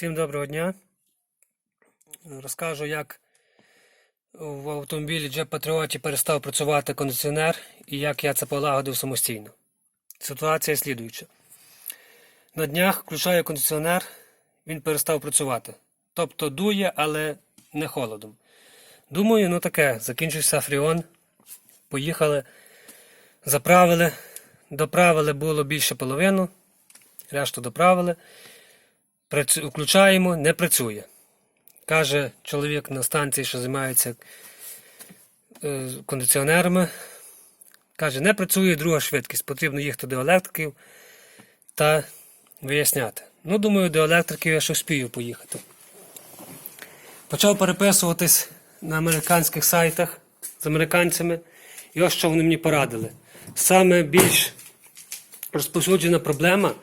Всім доброго дня. Розкажу, як в автомобілі Jeep Patriot перестав працювати кондиціонер і як я це полагодив самостійно. Ситуація слідуюча. На днях включаю кондиціонер, він перестав працювати. Тобто дує, але не холодом. Думаю, ну таке, закінчився фріон. Поїхали, заправили, доправили було більше половину, решту доправили. Включаємо, не працює. Каже чоловік на станції, що займається е, кондиціонерами. Каже, не працює друга швидкість, потрібно їхати до електриків та виясняти. Ну, думаю, до електриків я ще вспію поїхати. Почав переписуватись на американських сайтах з американцями. І ось що вони мені порадили. Саме більш розповсюджена проблема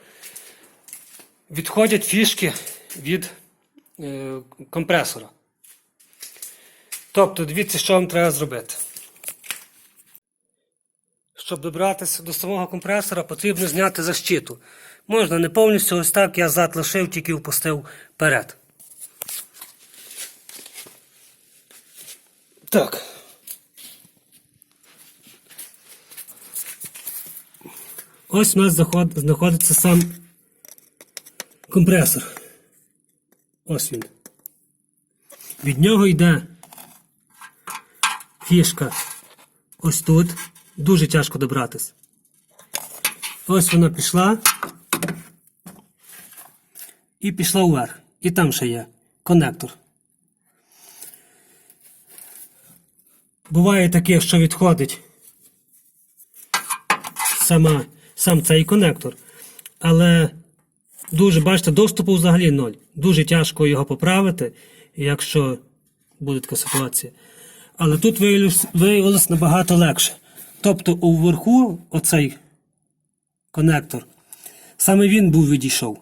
відходять фішки від е, компресора. Тобто, дивіться, що вам треба зробити. Щоб добратися до самого компресора, потрібно зняти защиту. Можна не повністю ось так, я зад лишив, тільки впустив вперед. Так. Ось у нас знаходиться сам компресор. Ось він. Від нього йде фішка ось тут. Дуже тяжко добратись. Ось вона пішла. І пішла вверх. І там ще є конектор. Буває таке, що відходить сама, сам цей конектор. Але дуже, бачите, доступу взагалі ноль. Дуже тяжко його поправити, якщо буде така ситуація. Але тут виявилось, набагато легше. Тобто уверху оцей конектор, саме він був відійшов.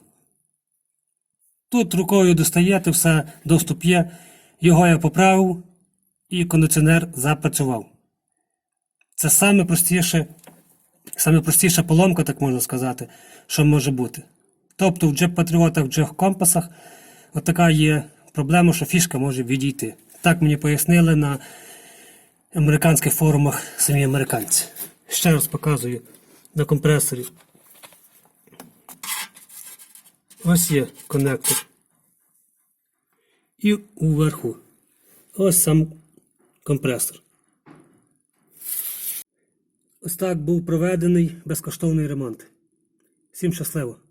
Тут рукою достаєте, все, доступ є. Його я поправив, і кондиціонер запрацював. Це саме простіше, поломка, так можна сказати, що може бути. Тобто в джеп-патріотах, в джек-компасах отака є проблема, що фішка може відійти. Так мені пояснили на американських форумах самі американці. Ще раз показую на компресорі. Ось є конектор. І уверху. Ось сам компресор. Ось так був проведений безкоштовний ремонт. Всім щасливо!